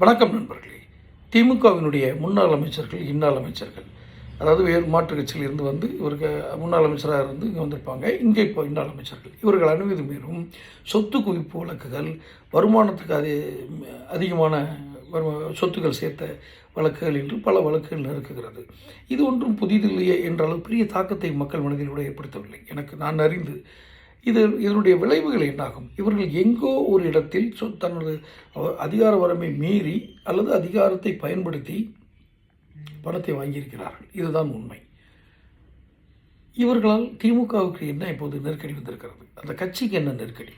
வணக்கம் நண்பர்களே. திமுகவினுடைய முன்னாள் அமைச்சர்கள் இன்னாள் அமைச்சர்கள். அதாவது வேறு மாற்று கட்சியில் இருந்து வந்து இவருக்கு முன்னாள் அமைச்சராக இருந்து இங்கே வந்திருப்பாங்க. இங்கே இப்போ இன்னாள் அமைச்சர்கள். இவர்கள் அனுமதி மீறும் சொத்து குவிப்பு வழக்குகள் வருமானத்துக்கு அது அதிகமான வருமா- சொத்துக்கள் சேர்த்த வழக்குகள் என்று பல வழக்குகள் நெருக்குகிறது. இது ஒன்றும் புதிதில்லையே என்ற அளவு பெரிய தாக்கத்தை மக்கள் மனதில் கூட ஏற்படுத்தவில்லை. எனக்கு நான் அறிந்து இது இதனுடைய விளைவுகள் என்னாகும்? இவர்கள் எங்கோ ஒரு இடத்தில் சொ- தனது அதிகார வரம்பை மீறி அல்லது அதிகாரத்தை பயன்படுத்தி பணத்தை வாங்கியிருக்கிறார்கள். இதுதான் உண்மை. இவர்களால் திமுகவுக்கு என்ன இப்போது நெருக்கடி வந்திருக்கிறது? அந்த கட்சிக்கு என்ன நெருக்கடி?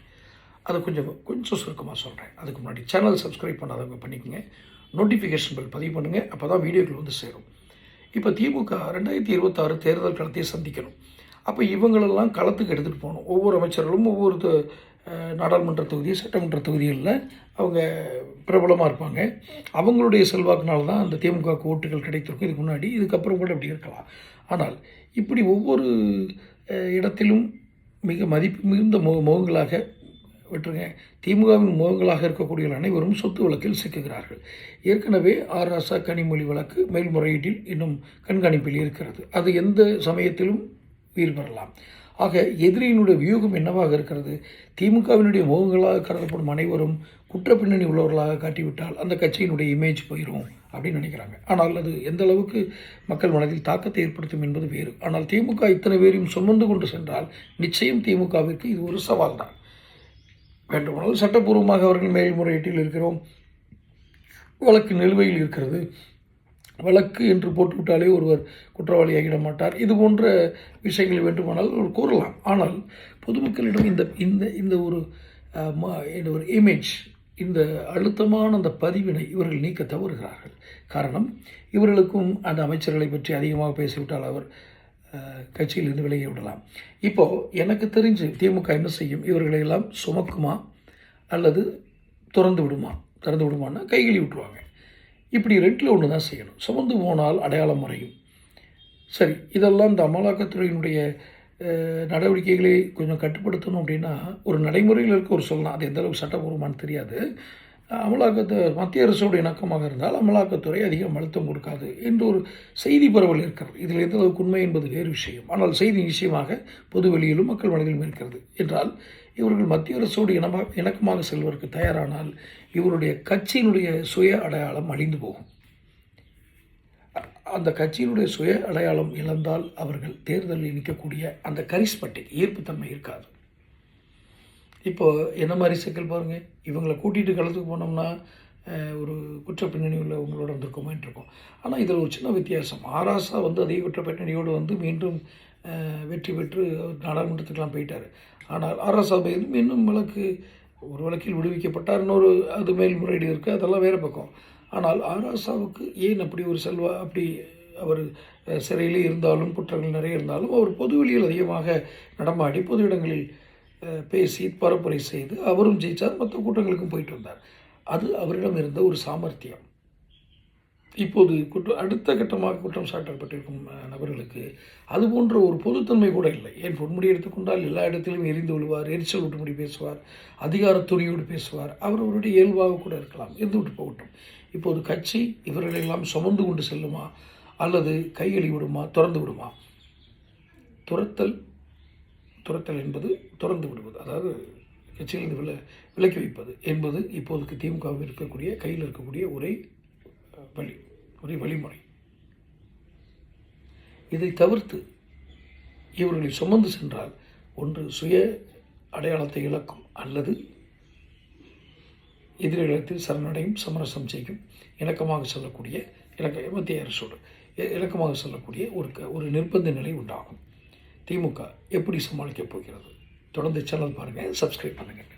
அதை கொஞ்சம் கொஞ்சம் சுருக்கமாக சொல்கிறேன் அதுக்கு முன்னாடி சேனல் சப்ஸ்கிரைப் பண்ணாதவங்க பண்ணிக்கோங்க. நோட்டிஃபிகேஷன் பில் பதிவு பண்ணுங்கள் அப்போ தான் வீடியோக்கள் வந்து சேரும். இப்போ திமுக ரெண்டாயிரத்தி இருபத்தாறு தேர்தல் களத்தை சந்திக்கணும். அப்போ இவங்களெல்லாம் களத்துக்கு எடுத்துகிட்டு போகணும். ஒவ்வொரு அமைச்சர்களும் ஒவ்வொரு நாடாளுமன்ற தொகுதி சட்டமன்ற தொகுதிகளில் அவங்க பிரபலமாக இருப்பாங்க. அவங்களுடைய செல்வாக்குனால தான் அந்த திமுக ஓட்டுகள் கிடைத்திருக்கும். இதுக்கு முன்னாடி இதுக்கப்புறம் கூட இப்படி இருக்கலாம். ஆனால் இப்படி ஒவ்வொரு இடத்திலும் மிக மதிப்பு மிகுந்த முக முகங்களாக விட்டுருங்க திமுகவின் முகங்களாக இருக்கக்கூடிய அனைவரும் சொத்து வழக்கில் சிக்குகிறார்கள். ஏற்கனவே ஆர். ராசா கனிமொழி வழக்கு மேல்முறையீட்டில் இன்னும் கண்காணிப்பில் இருக்கிறது. அது எந்த சமயத்திலும் உயிர் பெறலாம் ஆக எதிரியினுடைய வியூகம் என்னவாக இருக்கிறது? திமுகவினுடைய முகங்களாக கருதப்படும் அனைவரும் குற்ற பின்னணி உள்ளவர்களாக காட்டிவிட்டால் அந்த கட்சியினுடைய இமேஜ் போயிடும் அப்படின்னு நினைக்கிறாங்க. ஆனால் அது எந்த அளவுக்கு மக்கள் மனதில் தாக்கத்தை ஏற்படுத்தும் என்பது வேறு. ஆனால் திமுக இத்தனை பேரையும் சுமந்து கொண்டு சென்றால் நிச்சயம் திமுகவிற்கு இது ஒரு சவால் தான் வேண்டுமானால் சட்டப்பூர்வமாக அவர்கள் மேல்முறையீட்டில் இருக்கிறோம். வழக்கு நிலுவையில் இருக்கிறது. வழக்கு என்று போட்டுவிட்டாலே ஒருவர் குற்றவாளியாகிட மாட்டார். இது போன்ற விஷயங்கள் வேண்டுமானால் கூறலாம். ஆனால் பொதுமக்களிடம் இந்த இந்த இந்த ஒரு இந்த ஒரு இமேஜ் இந்த அழுத்தமான அந்த பதிவினை இவர்கள் நீக்க தவறுகிறார்கள். காரணம் இவர்களுக்கும் அந்த அமைச்சர்களை பற்றி அதிகமாக பேசிவிட்டால் அவர் கட்சியிலிருந்து விலகி விடலாம். இப்போது எனக்கு தெரிஞ்சு திமுக என்ன செய்யும்? இவர்களை எல்லாம் சுமக்குமா? அல்லது திறந்து விடுமா? திறந்து விடுமான்னா கைகளி விட்டுருவாங்க. இப்படி ரெண்டில் ஒன்று தான் செய்யணும். சுமந்து போனால் அடையாளம் மறையும். சரி இதெல்லாம் இந்த அமலாக்கத்துறையினுடைய நடவடிக்கைகளை கொஞ்சம் கட்டுப்படுத்தணும் அப்படின்னா ஒரு நடைமுறையில் இருக்க ஒரு சொல்லலாம். அது எந்தளவுக்கு சட்டபூர்வமானு தெரியாது. அமலாக்கத்து மத்திய அரசோட இணக்கமாக இருந்தால் அமலாக்கத்துறை அதிகம் அழுத்தம் கொடுக்காது என்று ஒரு செய்தி பரவல் இருக்கிறது. இதில் எந்த அளவுக்கு உண்மை என்பது வேறு விஷயம். ஆனால் செய்தி நிச்சயமாக பொது வெளியிலும் மக்கள் மனதிலும் இருக்கிறது. என்றால் இவர்கள் மத்திய அரசோடு இனமாக இணக்கமாக செல்வதற்கு தயாரானால் இவருடைய கட்சியினுடைய சுய அடையாளம் அழிந்து போகும். அந்த கட்சியினுடைய சுய அடையாளம் இழந்தால் அவர்கள் தேர்தலில் நிற்கக்கூடிய அந்த கரிஸ்பட்டை ஈர்ப்புத்தன்மை இருக்காது. இப்போ என்ன மாதிரி சிக்கல் பாருங்கள் இவங்களை கூட்டிகிட்டு களத்துக்கு போனோம்னா ஒரு குற்ற பின்னணி உள்ளவங்களோட வந்திருக்கோமேன்னு இருக்கும். ஆனால் இதில் ஒரு சின்ன வித்தியாசம். ஆராசா வந்து அதே குற்ற பின்னணியோடு வந்து மீண்டும் வெற்றி பெற்று நாடாளுமன்றத்துக்கெலாம் போயிட்டார். ஆனால் ஆராசா மீது மீண்டும் வழக்கு ஒரு வழக்கில் விடுவிக்கப்பட்டார் இன்னொரு அது மேல்முறையீடு இருக்குது அதெல்லாம் வேறு பக்கம். ஆனால் ஆராசாவுக்கு ஏன் அப்படி ஒரு செல்வா அப்படி அவர் சிறையிலே இருந்தாலும் குற்றங்கள் நிறைய இருந்தாலும் அவர் பொதுவெளியில் அதிகமாக நடமாடி பொது இடங்களில் பேசி பரப்புரை செய்து அவரும் ஜெயித்தார் மற்ற கூட்டங்களுக்கும் போயிட்டு வந்தார். அது அவரிடம் இருந்த ஒரு சாமர்த்தியம். இப்போது குற்றம் அடுத்த கட்டமாக குற்றம் சாட்டப்பட்டிருக்கும் நபர்களுக்கு அது போன்ற ஒரு பொதுத்தன்மை கூட இல்லை. ஏன் பொன்முடி எடுத்துக்கொண்டால் எல்லா இடத்திலும் எரிந்து விழுவார் எரிச்சல் விட்டுமுடி பேசுவார் அதிகார துணியோடு பேசுவார். அவர் அவருடைய இயல்பாக கூட இருக்கலாம். இருந்து விட்டு போகட்டும். இப்போது கட்சி இவர்களெல்லாம் சுமந்து கொண்டு செல்லுமா? அல்லது கையெழி விடுமா திறந்து விடுமா? துரத்தல் துரத்தல் என்பது துறந்து விடுவது அதாவது கட்சியிலிருந்து வில விலக்கி வைப்பது என்பது இப்போதுக்கு திமுகவில் இருக்கக்கூடிய கையில் இருக்கக்கூடிய ஒரே வழி ஒரே வழிமுறை. இதை தவிர்த்து இவர்களை சுமந்து சென்றால் ஒன்று சுய அடையாளத்தை இழக்கும் அல்லது எதிரிடத்தில் சரணடையும் சமரசம் செய்யும் இணக்கமாக செல்லக்கூடிய இலக்க மத்திய அரசோடு இலக்கமாக இணக்கமாக செல்லக்கூடிய ஒரு க ஒரு நிர்பந்த நிலை உண்டாகும். திமுக எப்படி சமாளிக்கப் போகிறது? தொடர்ந்து சேனல் பாருங்கள் சப்ஸ்கிரைப் பண்ணுங்கள்